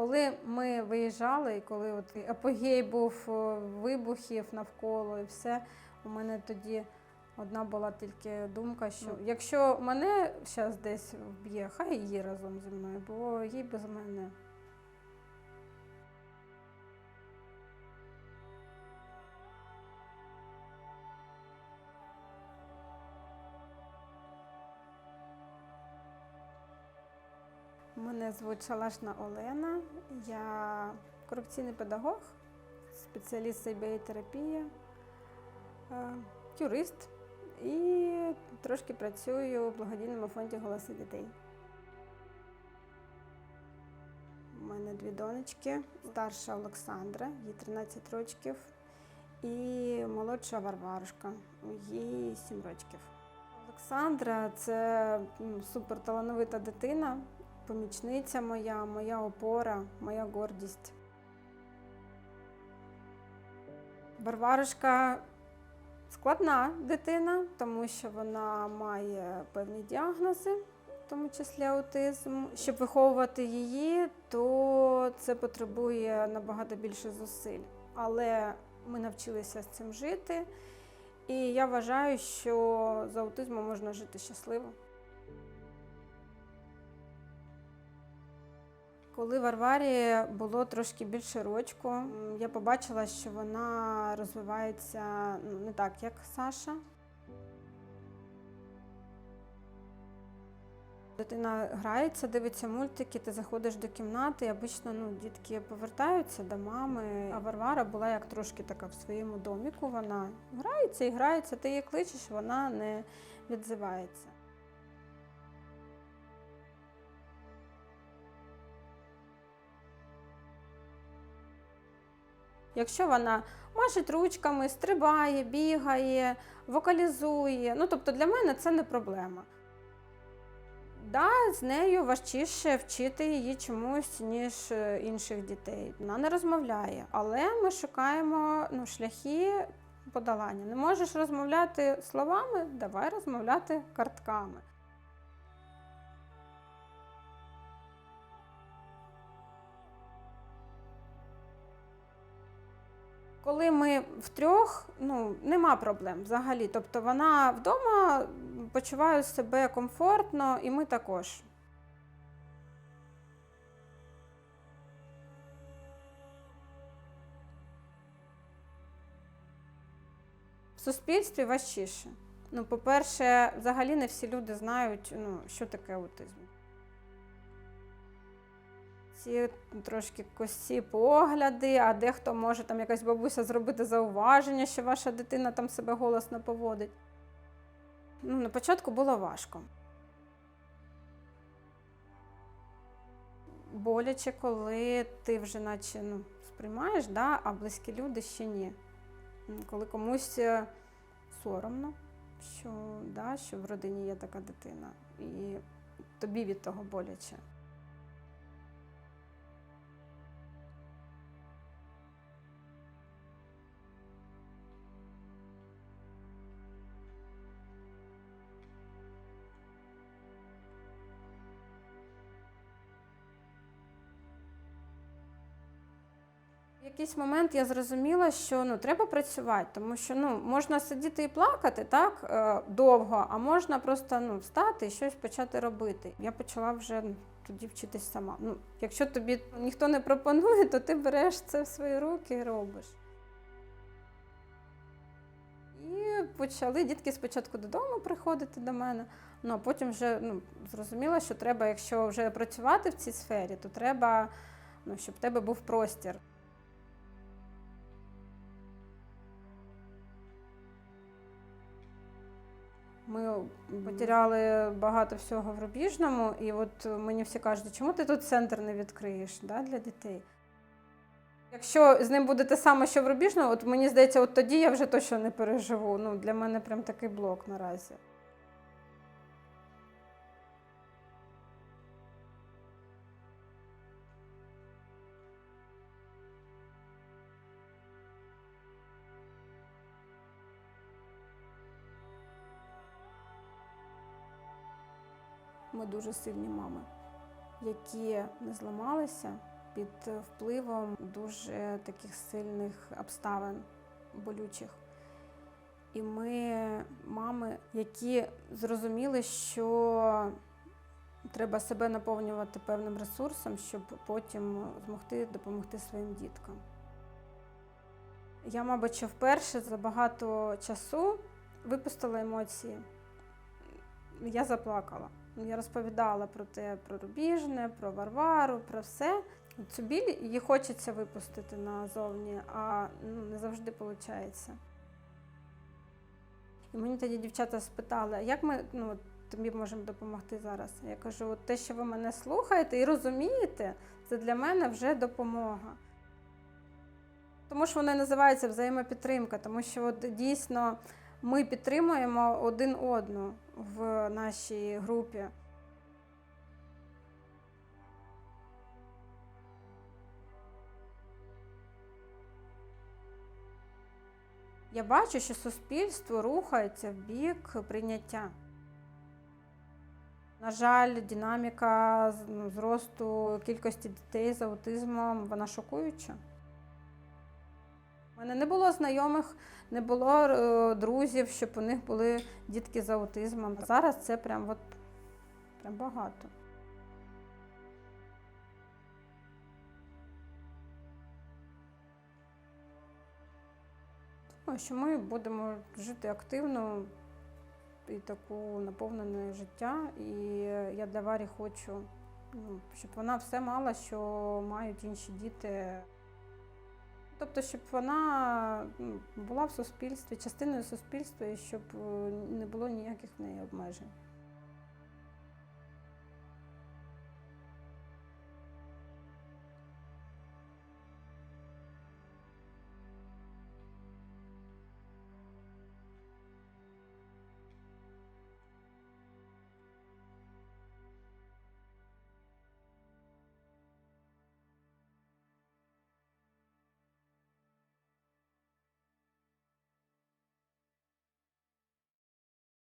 Коли ми виїжджали, і коли от апогей був вибухів навколо і все, у мене тоді одна була тільки думка, що якщо мене зараз десь вб'є, хай її разом зі мною, бо їй без мене. Мене звуть Шалашна Олена. Я корупційний педагог, спеціаліст з терапії, юрист і трошки працюю у благодійному фонді Голоси дітей. У мене дві донечки, старша Олександра, їй 13 років, і молодша Варварушка, їй 7 років. Олександра це м, суперталановита дитина, помічниця моя, моя опора, моя гордість. Варварушка складна дитина, тому що вона має певні діагнози, в тому числі аутизм. Щоб виховувати її, то це потребує набагато більше зусиль. Але ми навчилися з цим жити, і я вважаю, що з аутизмом можна жити щасливо. Коли Варварі було трошки більше рочку, я побачила, що вона розвивається ну, не так, як Саша. Дитина грається, дивиться мультики, ти заходиш до кімнати, і обично ну, дітки повертаються до мами. А Варвара була як трошки така в своєму доміку. Вона грається і грається, ти її кличеш, вона не відзивається. Якщо вона машить ручками, стрибає, бігає, вокалізує, ну тобто для мене це не проблема. Да, з нею важчіше вчити її чомусь, ніж е, інших дітей. Вона не розмовляє, але ми шукаємо ну, шляхи подолання. Не можеш розмовляти словами, давай розмовляти картками. Коли ми втрьох, ну нема проблем взагалі. Тобто вона вдома почуває себе комфортно, і ми також. В суспільстві важчіше. Ну, по-перше, взагалі не всі люди знають, ну, що таке аутизм. Ці трошки косі погляди, а дехто може там якась бабуся зробити зауваження, що ваша дитина там себе голосно поводить. Ну, на початку було важко. Боляче, коли ти вже наче ну, сприймаєш, да, а близькі люди ще ні. Коли комусь е, соромно, що, да, що в родині є така дитина, і тобі від того боляче. Якийсь момент я зрозуміла, що ну треба працювати, тому що ну можна сидіти і плакати так е, довго, а можна просто ну встати і щось почати робити. Я почала вже ну, тоді вчитись сама. Ну, якщо тобі ніхто не пропонує, то ти береш це в свої руки і робиш. І почали дітки спочатку додому приходити до мене, ну а потім вже ну, зрозуміла, що треба, якщо вже працювати в цій сфері, то треба, ну, щоб в тебе був простір. Ми потеряли багато всього в Рубіжному, і от мені всі кажуть, чому ти тут центр не відкриєш да, для дітей? Якщо з ним буде те саме, що в Рубіжному, от мені здається, от тоді я вже точно не переживу. Ну, для мене прям такий блок наразі. Ми дуже сильні мами, які не зламалися, під впливом дуже таких сильних обставин болючих. І ми, мами, які зрозуміли, що треба себе наповнювати певним ресурсом, щоб потім змогти допомогти своїм діткам. Я, мабуть, що вперше за багато часу випустила емоції. Я заплакала. Я розповідала про те, про Рубіжне, про Варвару, про все. Цю біль її хочеться випустити назовні, а ну, не завжди виходить. І мені тоді дівчата спитали, як ми ну, тобі можемо допомогти зараз? Я кажу, от те, що ви мене слухаєте і розумієте, це для мене вже допомога. Тому що воно і називається взаємопідтримка, тому що от дійсно ми підтримуємо один одну в нашій групі. Я бачу, що суспільство рухається в бік прийняття. На жаль, динаміка ну, зросту кількості дітей з аутизмом вона шокуюча. У мене не було знайомих, не було е, друзів, щоб у них були дітки з аутизмом. Зараз це прям, от, прям багато. Думаю, що ми будемо жити активно і таку наповнене життя. І я для Варі хочу, ну, щоб вона все мала, що мають інші діти. Тобто, щоб вона ну, була в суспільстві, частиною суспільства, і щоб е, не було ніяких в неї обмежень.